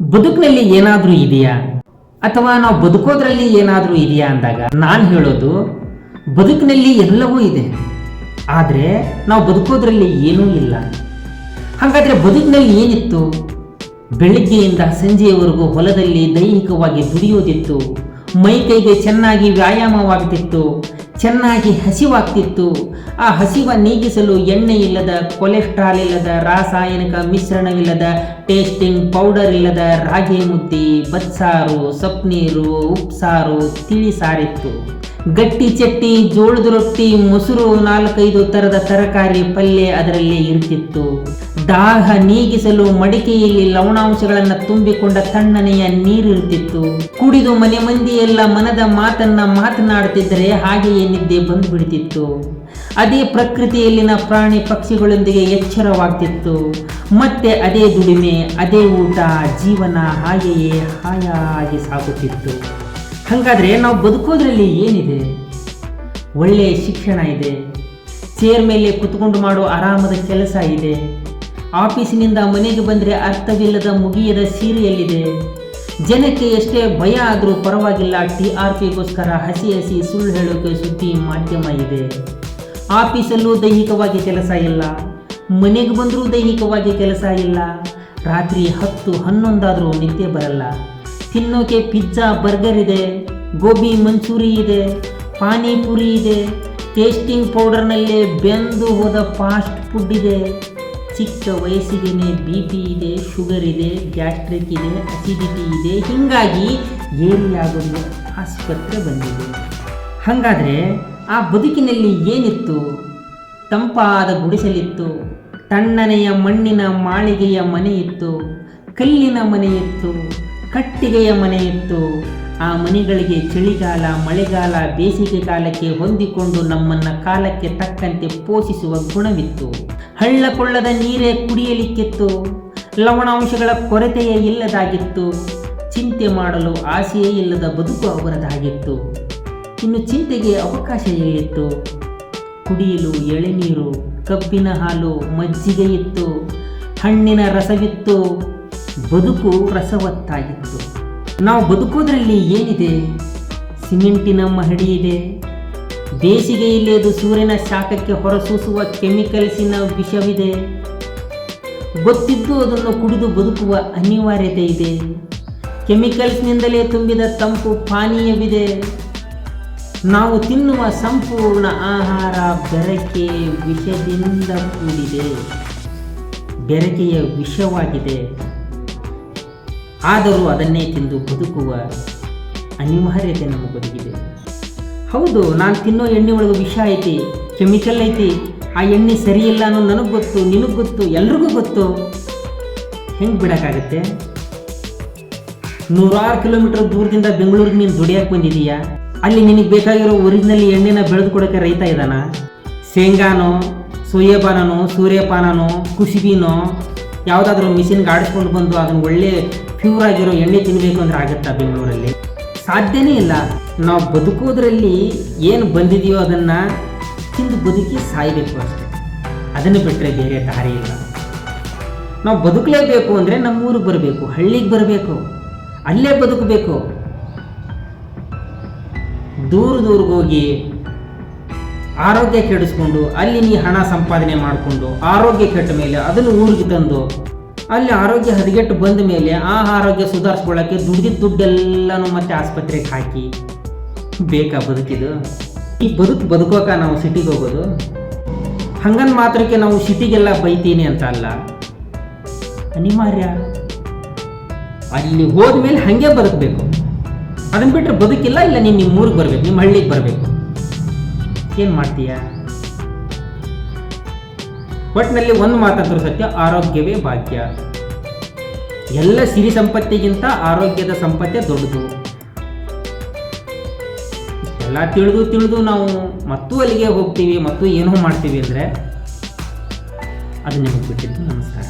ಬದುಕಿನಲ್ಲಿ ಏನಾದರೂ ಇದೆಯಾ? ಅಥವಾ ನಾವು ಬದುಕೋದ್ರಲ್ಲಿ ಏನಾದರೂ ಇದೆಯಾ ಅಂದಾಗ ನಾನು ಹೇಳೋದು, ಬದುಕಿನಲ್ಲಿ ಎಲ್ಲವೂ ಇದೆ, ಆದರೆ ನಾವು ಬದುಕೋದ್ರಲ್ಲಿ ಏನೂ ಇಲ್ಲ. ಹಾಗಾದರೆ ಬದುಕಿನಲ್ಲಿ ಏನಿತ್ತು? ಬೆಳಿಗ್ಗೆಯಿಂದ ಸಂಜೆಯವರೆಗೂ ಹೊಲದಲ್ಲಿ ದೈಹಿಕವಾಗಿ ದುಡಿಯೋದಿತ್ತು, ಮೈ ಕೈಗೆ ಚೆನ್ನಾಗಿ ವ್ಯಾಯಾಮವಾಗ್ತಿತ್ತು, ಚೆನ್ನಾಗಿ ಹಸಿವಾಗ್ತಿತ್ತು ಆ ಹಸಿವ ನೀಗಿಸಲು ಎಣ್ಣೆ ಇಲ್ಲದ, ಕೊಲೆಸ್ಟ್ರಾಲ್ ಇಲ್ಲದ, ರಾಸಾಯನಿಕ ಮಿಶ್ರಣವಿಲ್ಲದ, ಟೇಸ್ಟಿಂಗ್ ಪೌಡರ್ ಇಲ್ಲದ ರಾಗಿ ಮುದ್ದೆ, ಬತ್ಸಾರು, ಸೊಪ್ನೀರು, ಉಪ್ಸಾರು ತಿಳಿ ಸಾರಿತ್ತು. ಗಟ್ಟಿ ಚಟ್ಟಿ ಜೋಳದ ರೊಟ್ಟಿ, ಮೊಸರು ನಾಲ್ಕೈದು ತರದ ತರಕಾರಿ ಪಲ್ಯ ಅದರಲ್ಲಿ ಇರುತ್ತಿತ್ತು. ದಾಹ ನೀಗಿಸಲು ಮಡಿಕೆಯಲ್ಲಿ ಲವಣಾಂಶಗಳನ್ನು ತುಂಬಿಕೊಂಡ ತಣ್ಣನೆಯ ನೀರಿರುತ್ತಿತ್ತು ಕುಡಿದು ಮನೆ ಮಂದಿಯೆಲ್ಲ ಮನದ ಮಾತನ್ನ ಮಾತನಾಡುತ್ತಿದ್ದರೆ ಹಾಗೆಯೇ ನಿದ್ದೆ ಬಂದ್ಬಿಡ್ತಿತ್ತು. ಅದೇ ಪ್ರಕೃತಿಯಲ್ಲಿನ ಪ್ರಾಣಿ ಪಕ್ಷಿಗಳೊಂದಿಗೆ ಎಚ್ಚರವಾಗ್ತಿತ್ತು. ಮತ್ತೆ ಅದೇ ದುಡಿಮೆ, ಅದೇ ಊಟ, ಜೀವನ ಹಾಗೆಯೇ ಹಾಯಾಗಿ ಸಾಗುತ್ತಿತ್ತು. ಹಾಗಾದರೆ ನಾವು ಬದುಕೋದ್ರಲ್ಲಿ ಏನಿದೆ? ಒಳ್ಳೆಯ ಶಿಕ್ಷಣ ಇದೆ. ಚೇರ್ ಮೇಲೆ ಕುತ್ಕೊಂಡು ಮಾಡೋ ಆರಾಮದ ಕೆಲಸ ಇದೆ. ಆಫೀಸಿನಿಂದ ಮನೆಗೆ ಬಂದರೆ ಅರ್ಥವಿಲ್ಲದ ಮುಗಿಯದ ಸೀರೆಯಲ್ಲಿದೆ. ಜನಕ್ಕೆ ಎಷ್ಟೇ ಭಯ ಆದರೂ ಪರವಾಗಿಲ್ಲ ಟಿ ಆರ್ ಪಿಗೋಸ್ಕರ ಹಸಿ ಹಸಿ ಸುಳ್ಳು ಹೇಳೋಕೆ ಸುದ್ದಿ ಮಾಧ್ಯಮ ಇದೆ. ಆಫೀಸಲ್ಲೂ ದೈಹಿಕವಾಗಿ ಕೆಲಸ ಇಲ್ಲ, ಮನೆಗೆ ಬಂದರೂ ದೈಹಿಕವಾಗಿ ಕೆಲಸ ಇಲ್ಲ, ರಾತ್ರಿ ಹತ್ತು ಹನ್ನೊಂದಾದರೂ ನಿದ್ದೆ ಬರಲ್ಲ. ತಿನ್ನೋಕೆ ಪಿಜ್ಜಾ, ಬರ್ಗರ್ ಇದೆ, ಗೋಬಿ ಮಂಚೂರಿ ಇದೆ, ಪಾನಿಪುರಿ ಇದೆ, ಟೇಸ್ಟಿಂಗ್ ಪೌಡರ್ನಲ್ಲೇ ಬೆಂದು ಹೋದ ಫಾಸ್ಟ್ ಫುಡ್ ಇದೆ. ಚಿಕ್ಕ ವಯಸ್ಸಿಗೆ ಬಿ ಪಿ ಇದೆ, ಶುಗರ್ ಇದೆ, ಗ್ಯಾಸ್ಟ್ರಿಕ್ ಇದೆ ಅಸಿಡಿಟಿ ಇದೆ. ಹೀಗಾಗಿ ಏರಿಯಾಗೊಂದು ಆಸ್ಪತ್ರೆ ಬಂದಿದೆ. ಹಾಗಾದರೆ ಆ ಬದುಕಿನಲ್ಲಿ ಏನಿತ್ತು? ತಂಪಾದ ಗುಡಿಸಲಿತ್ತು. ತಣ್ಣನೆಯ ಮಣ್ಣಿನ ಮಾಳಿಗೆಯ ಮನೆ ಇತ್ತು ಕಲ್ಲಿನ ಮನೆಯಿತ್ತು. ಕಟ್ಟಿಗೆಯ ಮನೆಯಿತ್ತು. ಆ ಮನೆಗಳಿಗೆ ಚಳಿಗಾಲ, ಮಳೆಗಾಲ, ಬೇಸಿಗೆ ಕಾಲಕ್ಕೆ ಹೊಂದಿಕೊಂಡು ನಮ್ಮನ್ನ ಕಾಲಕ್ಕೆ ತಕ್ಕಂತೆ ಪೋಷಿಸುವ ಗುಣವಿತ್ತು. ಹಳ್ಳ ಕೊಳ್ಳದ ನೀರೇ ಕುಡಿಯಲಿಕ್ಕಿತ್ತು. ಲವಣಾಂಶಗಳ ಕೊರತೆಯೇ ಇಲ್ಲದಾಗಿತ್ತು. ಚಿಂತೆ ಮಾಡಲು ಆಸೆಯೇ ಇಲ್ಲದ ಬದುಕು ಅವರದಾಗಿತ್ತು. ಇನ್ನು ಚಿಂತೆಗೆ ಅವಕಾಶ ಇತ್ತು ಕುಡಿಯಲು ಎಳೆನೀರು, ಕಬ್ಬಿನ ಹಾಲು ಮಜ್ಜಿಗೆ ಇತ್ತು ಹಣ್ಣಿನ ರಸವಿತ್ತು. ಬದುಕು ರಸವತ್ತಾಗಿತ್ತು. ನಾವು ಬದುಕೋದ್ರಲ್ಲಿ ಏನಿದೆ? ಸಿಮೆಂಟಿನ ಮಹಡಿ ಇದೆ. ಬೇಸಿಗೆಯಲ್ಲಿ ಅದು ಸೂರ್ಯನ ಶಾಖಕ್ಕೆ ಹೊರಸೂಸುವ ಕೆಮಿಕಲ್ಸಿನ ವಿಷವಿದೆ. ಗೊತ್ತಿದ್ದು ಅದನ್ನು ಕುಡಿದು ಬದುಕುವ ಅನಿವಾರ್ಯತೆ ಇದೆ. ಕೆಮಿಕಲ್ಸ್ನಿಂದಲೇ ತುಂಬಿದ ತಂಪು ಪಾನೀಯವಿದೆ. ನಾವು ತಿನ್ನುವ ಸಂಪೂರ್ಣ ಆಹಾರ ಬೆರಕೆ ವಿಷದಿಂದ ಕೂಡಿದೆ. ಬೆರಕೆಯ ವಿಷವಾಗಿದೆ. ಆದರೂ ಅದನ್ನೇ ತಿಂದು ಬದುಕುವ ಅನಿವಾರ್ಯತೆ ನಮ್ಮ ಬದುಕಿದೆ. ಹೌದು, ನಾನು ತಿನ್ನೋ ಎಣ್ಣೆ ಒಳಗೆ ವಿಷ ಐತಿ, ಕೆಮಿಕಲ್ ಐತಿ, ಆ ಎಣ್ಣೆ ಸರಿಯಿಲ್ಲ ಅನ್ನೋ ನನಗೆ ಗೊತ್ತು, ನಿನಗೆ ಗೊತ್ತು, ಎಲ್ರಿಗೂ ಗೊತ್ತು. ಹೆಂಗೆ ಬಿಡೋಕ್ಕಾಗತ್ತೆ? ನೂರಾರು ಕಿಲೋಮೀಟರ್ ದೂರದಿಂದ ಬೆಂಗಳೂರಿಗೆ ನೀನು ದುಡಿಯೋಕ್ಕೆ ಬಂದಿದೀಯಾ? ಅಲ್ಲಿ ನಿನಗೆ ಬೇಕಾಗಿರೋ ಒರಿಜಿನಲ್ ಎಣ್ಣೆನ ಬೆಳೆದು ಕೊಡೋಕ್ಕೆ ರೈತ ಇದ್ದಾನ ಶೇಂಗಾನೋ, ಸೋಯಾಬಾನನೋ, ಸೂರ್ಯಪಾನನೋ, ಕುಸುಬಿನೋ, ಯಾವುದಾದ್ರೂ ಮಿಷಿನ್ಗೆ ಆಡಿಸ್ಕೊಂಡು ಬಂದು ಅದನ್ನು ಒಳ್ಳೆ ಪ್ಯೂರ್ ಆಗಿರೋ ಎಣ್ಣೆ ತಿನ್ನಬೇಕು ಅಂದ್ರೆ ಆಗುತ್ತಾ ಬೆಂಗಳೂರಲ್ಲಿ? ಸಾಧ್ಯನೇ ಇಲ್ಲ. ನಾವು ಬದುಕೋದ್ರಲ್ಲಿ ಏನು ಬಂದಿದೆಯೋ ಅದನ್ನು ತಿಂದು ಬದುಕಿ ಸಾಯಬೇಕು ಅಷ್ಟೇ. ಅದನ್ನು ಬಿಟ್ಟರೆ ಬೇರೆ ದಾರಿ ಇಲ್ಲ. ನಾವು ಬದುಕಲೇಬೇಕು ಅಂದರೆ ನಮ್ಮೂರಿಗೆ ಬರಬೇಕು, ಹಳ್ಳಿಗೆ ಬರಬೇಕು, ಅಲ್ಲೇ ಬದುಕಬೇಕು. ದೂರ ದೂರಿಗೆ ಹೋಗಿ ಆರೋಗ್ಯ ಕೆಡಿಸ್ಕೊಂಡು, ಅಲ್ಲಿ ನೀ ಹಣ ಸಂಪಾದನೆ ಮಾಡಿಕೊಂಡು, ಆರೋಗ್ಯ ಕೆಟ್ಟ ಮೇಲೆ ಅದನ್ನು ಊರಿಗೆ ತಂದು, ಅಲ್ಲಿ ಆರೋಗ್ಯ ಹದಗೆಟ್ಟು ಬಂದ ಮೇಲೆ ಆ ಆರೋಗ್ಯ ಸುಧಾರಿಸ್ಕೊಳ್ಳೋಕ್ಕೆ ದುಡ್ದಿದ್ದ ದುಡ್ಡೆಲ್ಲನೂ ಮತ್ತೆ ಆಸ್ಪತ್ರೆಗೆ ಹಾಕಿ. ಬೇಕಾ ಬದುಕಿದು? ಈ ಬದುಕು ಬದುಕೋಕ ನಾವು ಸಿಟಿಗೆ ಹೋಗೋದು? ಹಂಗನ್ ಮಾತ್ರಕ್ಕೆ ನಾವು ಸಿಟಿಗೆಲ್ಲ ಬೈತೀನಿ ಅಂತ ಅಲ್ಲ. ಅನಿವಾರ್ಯ. ಅಲ್ಲಿ ಹೋದ್ಮೇಲೆ ಹಾಗೆ ಬದುಕಬೇಕು. ಅದನ್ನ ಬಿಟ್ಟರೆ ಬದುಕಿಲ್ಲ, ಇಲ್ಲ ನೀನು ನಿಮ್ಮ ಊರಿಗೆ ಬರಬೇಕು ನಿಮ್ಮ ಹಳ್ಳಿಗೆ ಬರಬೇಕು. ಏನು ಮಾಡ್ತೀಯಾ? ಒಟ್ಟಿನಲ್ಲಿ ಒಂದು ಮಾತಂತರೂ ಸತ್ಯ, ಆರೋಗ್ಯವೇ ಭಾಗ್ಯ. ಎಲ್ಲ ಸಿರಿ ಸಂಪತ್ತಿಗಿಂತ ಆರೋಗ್ಯದ ಸಂಪತ್ತೇ ದೊಡ್ಡದು. ಎಲ್ಲ ತಿಳಿದು ತಿಳಿದು ನಾವು ಮತ್ತೂ ಅಲ್ಲಿಗೆ ಹೋಗ್ತೀವಿ, ಮತ್ತು ಏನೋ ಮಾಡ್ತೀವಿ ಅಂದರೆ, ಅದು ನಿಮಗೆ ಬಿಟ್ಟಿದ್ದು ನಮಸ್ಕಾರ.